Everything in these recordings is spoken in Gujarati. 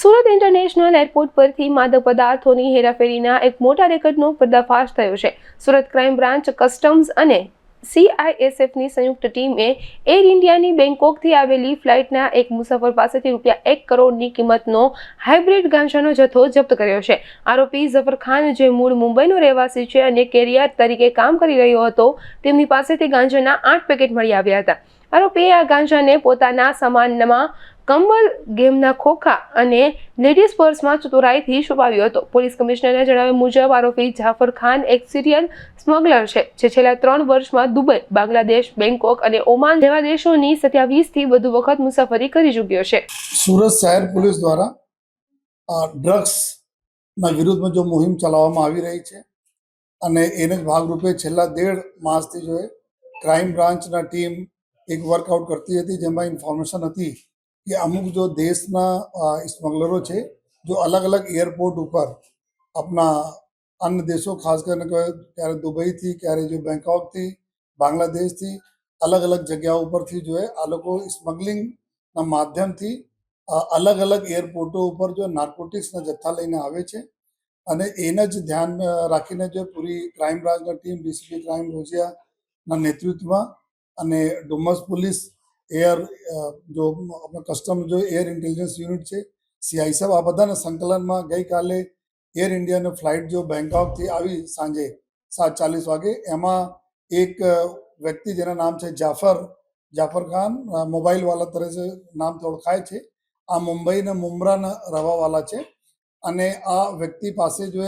સુરત ઇન્ટરનેશનલ એરપોર્ટ પરથી માદક પદાર્થોની હેરાફેરીના એક મોટા રેકર્ડનો પર્દાફાશ થયો છે. સુરત ક્રાઇમ બ્રાન્ચ કસ્ટમ્સ અને સીઆઈએસએફની સંયુક્ત ટીમે એર ઇન્ડિયાની બેંકોકથી આવેલી ફ્લાઇટના એક મુસાફર પાસેથી રૂપિયા એક કરોડની કિંમતનો હાઇબ્રિડ ગાંજાનો જથ્થો જપ્ત કર્યો છે. આરોપી ઝફર ખાન, જે મૂળ મુંબઈનો રહેવાસી છે અને કેરિયર તરીકે કામ કરી રહ્યો હતો, તેમની પાસેથી ગાંજાના આઠ પેકેટ મળી આવ્યા હતા. આરોપીએ આ ગાંજાને પોતાના સામાનમાં કંબલ ગેમના ખોખા અને લેડીઝ પર્સમાં ચતુરાઈથી છુપાવ્યો હતો. પોલીસ કમિશનરના જણાવ્યા મુજબ, આરોપી જાફર ખાન એક સિરિયલ સ્મગલર છે, જે છેલ્લા ત્રણ વર્ષમાં દુબઈ, બાંગ્લાદેશ બેંકોક અને ઓમાન જેવા દેશોની સત્યાવીસથી વધુ વખત મુસાફરી કરી ચૂક્યો છે. સુરત શહેર પોલીસ દ્વારા ડ્રગ્સના વિરુદ્ધમાં જો મુહિમ ચલાવવામાં આવી રહી છે અને એને જ ભાગરૂપે છેલ્લા દેઢ માસથી જો એ ક્રાઇમ બ્રાન્ચના ટીમ એક વર્કઆઉટ કરતી હતી, જેમાં ઇન્ફોર્મેશન હતી કે અમુક જો દેશના સ્મગલરો છે, જો અલગ અલગ એરપોર્ટ ઉપર આપણા અન્ય દેશો, ખાસ કરીને ક્યારે દુબઈથી, ક્યારે જો બેંકોકથી બાંગ્લાદેશથી અલગ અલગ જગ્યાઓ ઉપરથી જો આ લોકો સ્મગલિંગના માધ્યમથી અલગ અલગ એરપોર્ટો ઉપર જો નાર્કોટિક્સના જથ્થા લઈને આવે છે. અને એને જ ધ્યાન રાખીને જો પૂરી ક્રાઇમ બ્રાન્ચની ટીમ, ડીસીપી ક્રાઇમ રોજિયાના નેતૃત્વમાં અને ડુમસ પોલીસ એર જો આપણે કસ્ટમ જો એર ઇન્ટેલિજન્સ યુનિટ છે સીઆઈ સાહેબ, આ બધાના સંકલનમાં ગઈકાલે એર ઇન્ડિયાની ફ્લાઇટ જો બેંકોકથી આવી સાંજે સાત ચાલીસ વાગે, એમાં એક વ્યક્તિ જેના નામ છે જાફર જાફર ખાન મોબાઈલવાલા તરીકે નામથી ઓળખાય છે, આ મુંબઈના મુમરાના રવાવાલા છે. અને આ વ્યક્તિ પાસે જો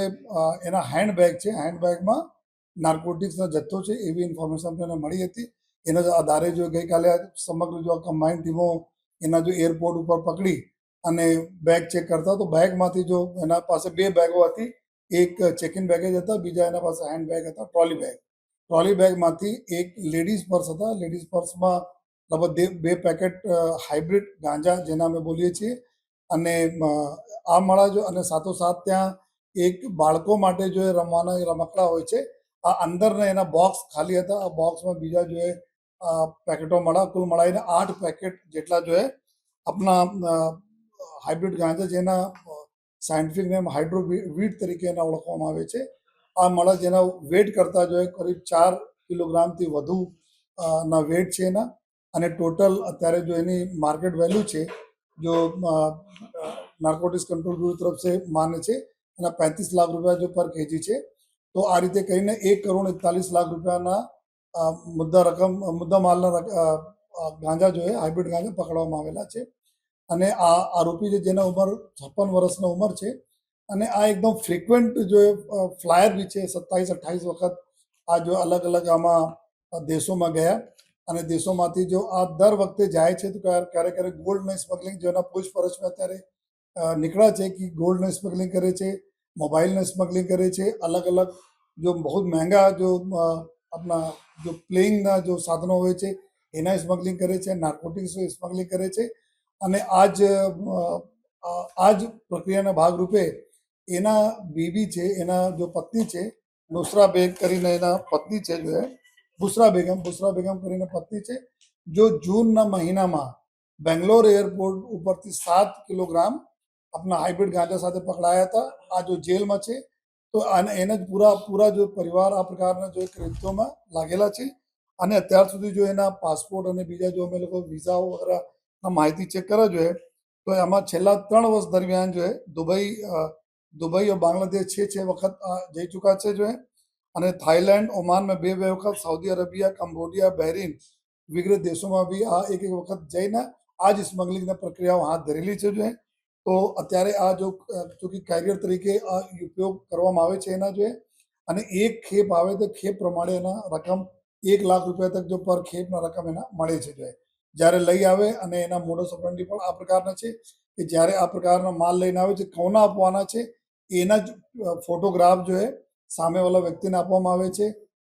એના હેન્ડબેગ છે હેન્ડબેગમાં નાર્કોટિક્સનો જથ્થો છે એવી ઇન્ફોર્મેશન અમને મળી હતી. એના જ આધારે જો ગઈકાલે સમગ્ર જો કમ્બાઈન ટીમો એના જો એરપોર્ટ ઉપર પકડી અને બેગ ચેક કરતા, તો બેગમાંથી જો એના પાસે બે બેગો હતી. એક ચેકિન બેગેજ હતા, બીજા એના પાસે હેન્ડ બેગ હતા ટ્રોલી બેગ ટ્રોલી બેગમાંથી એક લેડીઝ પર્સ હતા. લેડીઝ પર્સમાં લગભગ બે- પેકેટ હાઇબ્રિડ ગાંજા, જેના અમે બોલીએ છીએ. અને આ મળા જો અને સાથોસાથ ત્યાં એક બાળકો માટે જો એ રમવાના રમકડા હોય છે. આ અંદરના એના બોક્સ ખાલી હતા. આ બોક્સમાં બીજા જો એ પેકેટો મળ્યા કુલ મળાઈને આઠ પેકેટ જેટલા જોઈએ આપણા હાઇબ્રિડ ગાંજા જેના સાયન્ટિફિક નેમ હાઇડ્રો વીટ તરીકે એને ઓળખવામાં આવે છે. આ મળા જેના વેટ કરતાં જોઈએ, કરીબ ચાર કિલોગ્રામથી વધુ ના વેટ છે એના. અને ટોટલ અત્યારે જો એની માર્કેટ વેલ્યુ છે, જો નાર્કોટિક્સ કંટ્રોલ બ્યુરો તરફ સે માને છે, એના 35 લાખ રૂપિયા જો પર કેજી છે, તો આ રીતે કરીને એક કરોડ એકતાલીસ લાખ રૂપિયાના મુદ્દા રકમ, મુદ્દા માલના ગાંજા જોઈએ હાઇબ્રિડ ગાંજા પકડવામાં આવેલા છે. અને આ આરોપી છે જેના ઉંમર છપ્પન વર્ષની ઉંમર છે. અને આ એકદમ ફ્રિકવન્ટ જો ફ્લાયર બી છે, સત્તાવીસ, અઠ્ઠાવીસ વખત આ જો અલગ અલગ આમાં દેશોમાં ગયા. અને દેશોમાંથી જો આ દર વખતે જાય છે તો ક્યારેક ક્યારેક ગોલ્ડને સ્મગલિંગ જો એના પૂછપરછમાં અત્યારે નીકળ્યા છે કે ગોલ્ડને સ્મગલિંગ કરે છે મોબાઈલને સ્મગલિંગ કરે છે, અલગ અલગ જો બહુ મહેંગા જો આપણા જો પ્લેઇંગના જો સાધનો હોય છે, એના સ્મગલિંગ કરે છે નાર્કોટિક્સ સ્મગલિંગ કરે છે અને આ જ આ- જ પ્રક્રિયાના ભાગરૂપે એના બીબી છે, એના જો પત્ની છે, નુસરા બેગ કરીને એના પત્ની છે, જો બુસરા બેગમ બુસરા બેગમ કરીને પત્ની છે, જો જૂનના મહિનામાં બેંગ્લોર એરપોર્ટ ઉપરથી સાત કિલોગ્રામ આપણા હાઇબ્રિડ ગાંજા સાથે પકડાયા હતા, આ જો જેલમાં છે તો એને જ પૂરા પૂરા જો પરિવાર આ પ્રકારના જો કૃત્યોમાં લાગેલા છે. અને અત્યાર સુધી જો એના પાસપોર્ટ અને બીજા જો અમે લોકો વિઝા વગેરેના માહિતી ચેક કરવા જોઈએ તો એમાં છેલ્લા ત્રણ વર્ષ દરમિયાન જો દુબઈ દુબઈ બાંગ્લાદેશ છે છે વખત જઈ ચૂક્યા છે જો અને થાઇલેન્ડ ઓમાનમાં બે બે વખત સાઉદી અરેબિયા કમ્બોડિયા બહેરીન વગેરે દેશોમાં બી આ એક એક વખત જઈને આ જ સ્મગલિંગની પ્રક્રિયાઓ હાથ ધરેલી છે જોઈએ તો અત્યારે આ જો ચૂંકि કેરિયર તરીકે આ ઉપયોગ કરવામાં આવે છે એના જે, અને એક ખેપ આવે તો ખેપ પ્રમાણે એના રકમ એક લાખ રૂપિયા તક જો પર ખેપના રકમ એના મળે છે જે જ્યારે લઈ આવે અને એના મોડો સપરંડી પણ આ પ્રકારના છે કે જ્યારે આ પ્રકારનો માલ લઈને આવે છે, કોના આપવાના છે, એના જ ફોટોગ્રાફ જો એ સામેવાળા વ્યક્તિને આપવામાં આવે છે.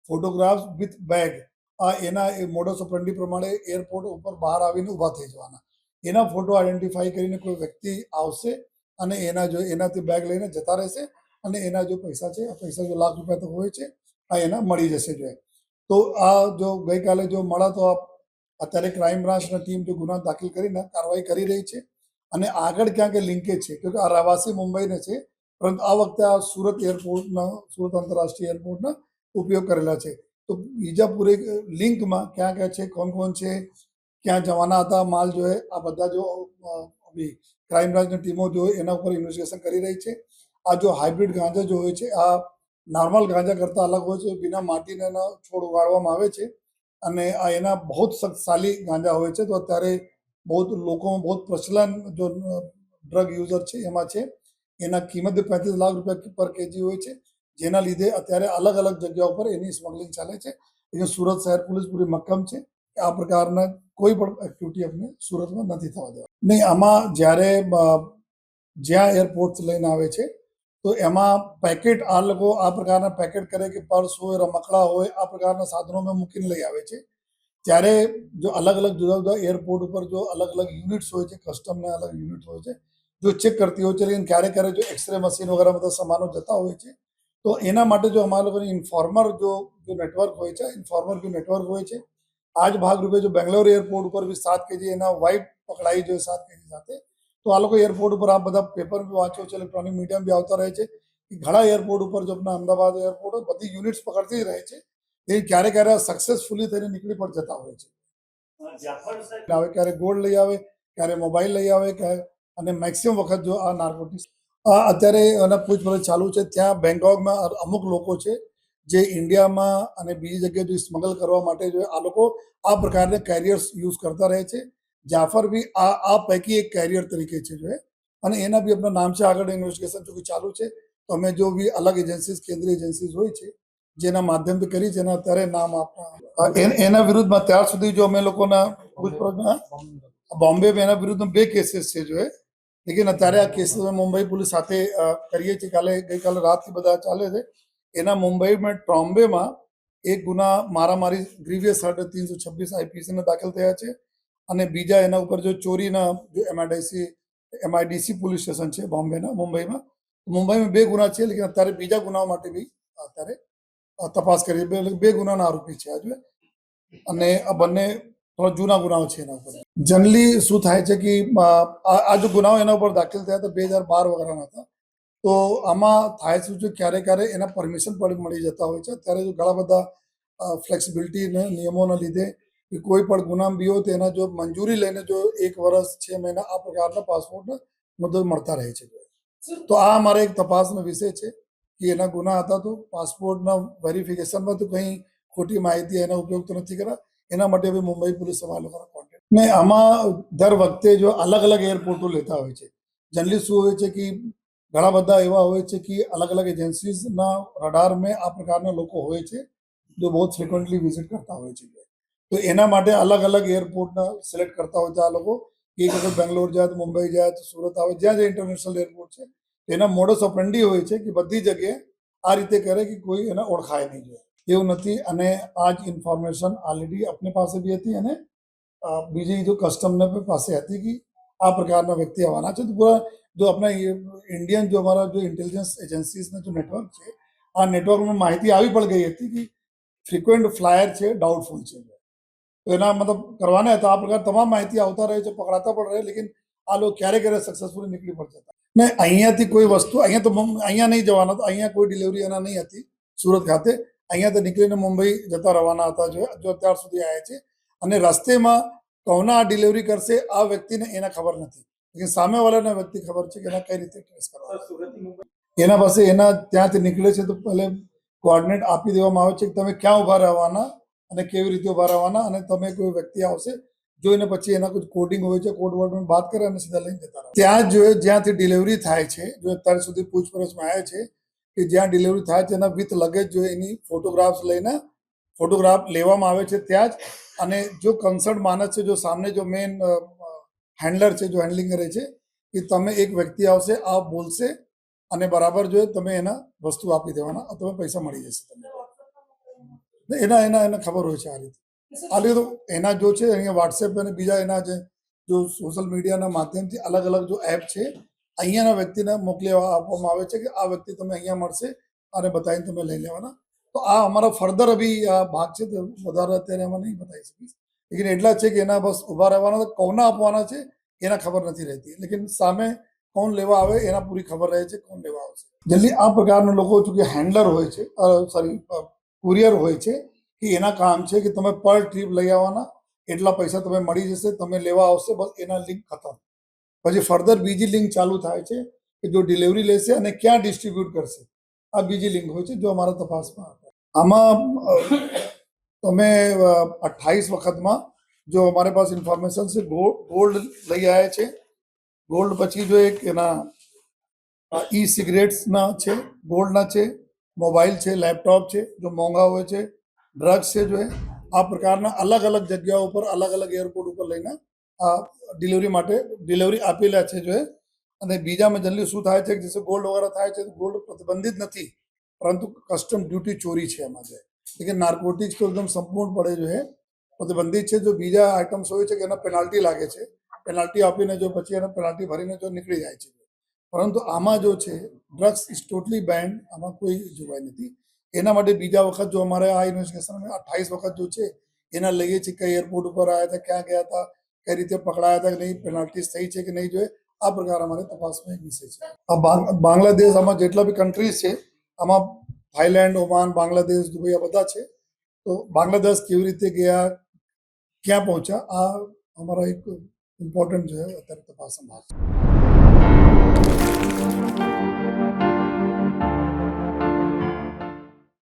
ફોટોગ્રાફ વિથ બેગ આ એના એ મોડસ ઓપરન્ડી પ્રમાણે એરપોર્ટ ઉપર બહાર આવીને ઊભા થઈ જવાના. એના ફોટો આઈડેન્ટિફાઈ કરીને કોઈ વ્યક્તિ આવશે અને એના જો એનાથી બેગ લઈને જતા રહેશે અને એના જો પૈસા છે, આ પૈસા જો લાખ રૂપિયા તો હોય છે, આ એના મળી જશે જો તો આ જો ગઈકાલે જો મળા તો આ અત્યારે ક્રાઇમ બ્રાન્ચની ટીમ જો ગુના દાખલ કરીને કાર્યવાહી કરી રહી છે અને આગળ ક્યાં કે લિંકેજ છે કે આ રહેવાસી મુંબઈને છે, પરંતુ આ વખતે આ સુરત એરપોર્ટના સુરત આંતરરાષ્ટ્રીય એરપોર્ટના ઉપયોગ કરેલા છે. તો બીજા પૂરે લિંકમાં ક્યાં ક્યાં છે, કોણ કોણ છે ક્યાં જવાના હતા, માલ જોએ આ બધા જો ક્રાઇમ બ્રાન્ચની ટીમો જો એના ઉપર ઇન્વેસ્ટિગેશન કરી રહી છે. આ જો હાઇબ્રિડ ગાંજા જો હોય છે, આ નોર્મલ ગાંજા કરતાં અલગ હોય છે, બીના માટીના એના છોડ ઉગાડવામાં આવે છે અને આ એના બહુ શક્તિશાળી ગાંજા હોય છે. તો અત્યારે બહુ લોકોમાં બહુ પ્રચલન જો ડ્રગ યુઝર છે, એમાં છે, એના કિંમત પાંત્રીસ લાખ રૂપિયા પર કેજી હોય છે, જેના લીધે અત્યારે અલગ અલગ જગ્યાઓ પર એની સ્મગલિંગ ચાલે છે. એ સુરત શહેર, પોલીસ પૂરી મક્કમ છે. આ પ્રકારના કોઈ પણ એક્ટિવિટી અમને સુરતમાં નથી થવા દેવા. નહીં, આમાં જ્યારે જ્યાં એરપોર્ટ લઈને આવે છે, તો એમાં પેકેટ આ લોકો આ પ્રકારના પેકેટ કરે કે પર્સ હોય, રમકડા હોય, આ પ્રકારના સાધનોમાં મૂકીને લઈ આવે છે. ત્યારે જો અલગ અલગ જુદા જુદા એરપોર્ટ ઉપર જો અલગ અલગ યુનિટ્સ હોય છે કસ્ટમના અલગ યુનિટ હોય છે, જો ચેક કરતી હોય છે, લેકિન ક્યારે ક્યારે જો એક્સરે મશીન વગેરે બધા સામાનો જતા હોય છે, તો એના માટે જો અમારા લોકોની ઇન્ફોર્મર જો જો નેટવર્ક હોય છે ઇન્ફોર્મર જો નેટવર્ક હોય છે આ જ ભાગરૂપે જો બેંગ્લોર એરપોર્ટ ઉપર બી સાત કેજી એના વાઇફ પકડાઈ જોઈએ સાત કેજી સાથે, તો આ લોકો એરપોર્ટ ઉપર આ બધા પેપર બી વાંચો છે ઇલેક્ટ્રોનિક મીડિયમ બી આવતા રહે છે. ઘણા એરપોર્ટ ઉપર જો આપણા અમદાવાદ એરપોર્ટ બધી યુનિટ્સ પકડતી રહે છે. એ ક્યારે ક્યારે સક્સેસફુલી થઈને નીકળી પણ જતા હોય છે. આવે, ક્યારે ગોલ્ડ લઈ આવે, ક્યારે મોબાઈલ લઈ આવે, ક્યારે, અને મેક્સિમમ વખત જો આ નાર્કોટિક્સ અત્યારે એના પૂછપરછ ચાલુ છે, ત્યાં બેંગકોકમાં અમુક લોકો છે જે ઇન્ડિયામાં અને બીજી જગ્યાએ જો સ્મગલ કરવા માટે જો આ લોકો આ પ્રકારના કેરિયર્સ યુઝ કરતા રહે છે. જાફર બી આ આ પૈકી એક કેરિયર તરીકે છે જો અને એના બી આપણા નામ છે આગળ ઇન્વેસ્ટિગેશન જો ચાલુ છે. તો અમે જો બી અલગ એજન્સીસ કેન્દ્રીય એજન્સીસ હોય છે, જેના માધ્યમથી કરી છે એના અત્યારે નામ આપણા એન- વિરુદ્ધમાં ત્યાર સુધી જો અમે લોકોના પૂછપરછમાં બોમ્બે એના વિરુદ્ધમાં બે કેસીસ છે જો લેકિન અત્યારે આ કેસીસ મુંબઈ પોલીસ સાથે કરીએ છીએ. કાલે ગઈકાલે રાતથી બધા ચાલે છે. એના મુંબઈમાં ટ્રોમ્બેમાં એક ગુના મારામારી ગ્રીવિયસ હર્ટ ત્રણસો છવ્વીસ આઈપીસીના દાખલ થયા છે અને બીજા એના ઉપર જો ચોરીના જો એમઆઈડીસી એમઆઈડીસી પોલીસ સ્ટેશન છે બોમ્બેના, મુંબઈમાં. મુંબઈમાં બે ગુના છે, લેકિન અત્યારે બીજા ગુનાઓ માટે બી અત્યારે તપાસ કરી બે બે ગુનાના આરોપી છે આજે. અને આ બંને થોડા જૂના ગુનાઓ છે એના ઉપર. જનરલી શું થાય છે કે આ જો ગુનાઓ એના ઉપર દાખલ થયા હતા બે હજાર બાર વગેરેના હતા. તો આમાં થાય શું છે? ક્યારે ક્યારે એના પરમિશન પણ મળી જતા હોય છે. ત્યારે જો ઘણા બધા ફ્લેક્સિબિલિટી નિયમોના લીધે કે કોઈ પણ ગુનામ હોય તો એના જો મંજૂરી લઈને જો એક વર્ષ, છ મહિના આ પ્રકારના પાસપોર્ટ મદદ મળતા રહે છે. તો આ અમારે એક તપાસનો વિષય છે કે એના ગુના હતા તો પાસપોર્ટના વેરિફિકેશનમાં તો કંઈ ખોટી માહિતી એના ઉપયોગ તો નથી કર્યા એના માટે હવે મુંબઈ પોલીસ અમારા લોકોના કોન્ટેક્ટ ને આમાં દર વખતે જો અલગ અલગ એરપોર્ટો લેતા હોય છે. જનરલી શું હોય છે કે ઘણા બધા એવા હોય છે કે અલગ અલગ એજન્સીઝના રડાર મેં આ પ્રકારના લોકો હોય છે જો બહુ ફ્રિકવન્ટલી વિઝિટ કરતા હોય છે. તો એના માટે અલગ અલગ એરપોર્ટના સિલેક્ટ કરતા હોય છે આ લોકો. કે એક વખત બેંગ્લોર જાય તો મુંબઈ જાય તો સુરત આવે જ્યાં જ્યાં ઇન્ટરનેશનલ એરપોર્ટ છે. એના મોડસ ઓપરેન્ડી હોય છે કે બધી જગ્યાએ આ રીતે કરે કે કોઈ એને ઓળખાય નહીં જોઈએ. એવું નથી અને આ જ ઇન્ફોર્મેશન ઓલરેડી આપને પાસે બી હતી અને અ, બીજી જો કસ્ટમને પણ પાસે હતી કે આ પ્રકારના વ્યક્તિ આવવાના છે. તો પૂરા જો આપણા ઇન્ડિયન જો અમારા જો ઇન્ટેલિજન્સ એજન્સીસના જો નેટવર્ક છે, આ નેટવર્કમાં માહિતી આવી પણ ગઈ હતી કે ફ્રિકવન્ટ ફ્લાયર છે ડાઉટફુલ છે. તો એના મતલબ કરવાના હતા આ પ્રકાર તમામ માહિતી આવતા રહે છે, પકડાતા પણ રહે, લેકિન આ લોકો ક્યારે ક્યારે સક્સેસફુલી નીકળી પડતા હતા ને અહીંયાથી કોઈ વસ્તુ, અહીંયા તો અહીંયા નહીં જવાના હતા અહીંયા કોઈ ડિલિવરી એના નહીં હતી, સુરત ખાતે. અહીંયા તો નીકળીને મુંબઈ જતા રવાના હતા, જો જો અત્યાર સુધી આવ્યા છે. અને રસ્તેમાં કોના ડિલિવરી કરશે, આ વ્યક્તિને એના ખબર નથી. લેકિન સામેવાળાના વ્યક્તિ ખબર છે કે એના કઈ રીતે ટ્રેસ કરવા એના પાસે એના ત્યાંથી નીકળે છે તો પહેલે કોઓર્ડિનેટ આપી દેવામાં આવે છે કે તમે ક્યાં ઊભા રહેવાના અને કેવી રીતે ઊભા રહેવાના અને તમે કોઈ વ્યક્તિ આવશે જોઈને પછી એના કોઈ કોડિંગ હોય છે કોડ વર્ડમાં વાત કરે અને સીધા લઈને જતા ત્યાં જો જ્યાંથી ડિલિવરી થાય છે જો અત્યાર સુધી પૂછપરછમાં આવે છે કે જ્યાં ડિલિવરી થાય છે એના વિથ લગેજ જો એની ફોટોગ્રાફ્સ લઈને ફોટોગ્રાફ લેવામાં આવે છે ત્યાં જ અને જો કન્સર્ન માણસ છે જો સામને જો મેન હેન્ડલર છે, જો હેન્ડલિંગ કરે છે, કે તમે એક વ્યક્તિ આવશે, આ બોલશે અને બરાબર જો તમે એના વસ્તુ આપી દેવાના તમે પૈસા મળી જશે તમને. એના એના, એને ખબર હોય છે આ રીતે. આ રીતે એના જો છે, અહીંયા વોટ્સએપ અને બીજા એના જે, જો સોશિયલ મીડિયાના માધ્યમથી અલગ અલગ જો એપ છે, અહીંયાના વ્યક્તિને મોકલી આપવામાં આવે છે કે આ વ્યક્તિ તમે અહીંયા મળશે અને બતાવીને તમે લઈ લેવાના. તો આ અમારા ફર્ધર અભી આ ભાગ છે વધારે અત્યારે એમાં નહીં બતાવી શકીશ. લેકિન એટલા છે કે એના બસ ઊભા રહેવાના કોના આપવાના છે એના ખબર નથી રહેતી લેકિન સામે કોણ લેવા આવે એના પૂરી ખબર રહે છે કોણ લેવા આવશે જલ્દી આ પ્રકારના લોકો ચૂંકि હેન્ડલર હોય છે સોરી કુરિયર હોય છે કે એના કામ છે કે તમે પર ટ્રીપ લઈ આવવાના એટલા પૈસા તમે મળી જશે તમે લેવા આવશે બસ એના લિંક ખતમ. પછી ફર્ધર બીજી લિંક ચાલુ થાય છે, કે જો ડિલિવરી લેશે અને ક્યાં ડિસ્ટ્રીબ્યુટ કરશે. આ બીજી લિંક હોય છે, જો અમારા તપાસમાં હતા તમે અઠ્ઠાવીસ વખતમાં જો અમારે પાસે ઇન્ફોર્મેશન છે ગોલ્ડ ગોલ્ડ લઈ આવ્યા છે. ગોલ્ડ પછી જો એક એના ઈ સિગરેટ્સના છે, ગોલ્ડના છે, મોબાઈલ છે, લેપટોપ છે, જો મોંઘા હોય છે, ડ્રગ્સ છે જો આ પ્રકારના અલગ અલગ જગ્યાઓ ઉપર અલગ અલગ એરપોર્ટ ઉપર લઈને આ ડિલિવરી માટે ડિલિવરી આપેલા છે જો અને બીજામાં જનરલી શું થાય છે, કે જેસે ગોલ્ડ વગેરે થાય છે, તો ગોલ્ડ પ્રતિબંધિત નથી, પરંતુ કસ્ટમ ડ્યુટી ચોરી છે એમાં છે લેकिन નાર્કોટિક્સ તો એકદમ સંપૂર્ણપણે જો છે પ્રતિબંધિત છે જો બીજા આઇટમ્સ હોય છે કે એના પેનાલ્ટી લાગે છે પેનાલ્ટી આપીને જો પછી એને પેનાલ્ટી ભરીને જો નીકળી જાય છે પરંતુ આમાં જો છે ડ્રગ્સ ઇઝ ટોટલી બેન્ડ આમાં કોઈ જોવાય નથી એના માટે બીજા વખત જો અમારે આ ઇન્વેસ્ટિગેશન અઠ્ઠાવીસ વખત જો છે એના લઈએ છીએ કઈ એરપોર્ટ ઉપર આવ્યા હતા ક્યાં ગયા હતા કઈ રીતે પકડાયા હતા કે નહીં પેનાલ્ટીઝ થઈ છે કે નહીં જોઈએ આ પ્રકાર અમારે તપાસમાં વિષય છે આ બાંગ્લાદેશ આમાં જેટલા બી કન્ટ્રીઝ છે આમાં થાઈલેન્ડ ઓમાન, બાંગ્લાદેશ, દુબઈ આ બધા છે. તો બાંગ્લાદેશ કેવી રીતે ગયા, ક્યાં પહોંચ્યા? આ અમારા એક ઇમ્પોર્ટન્ટ છે, અત્યારે તપાસમાં ભાગ છે.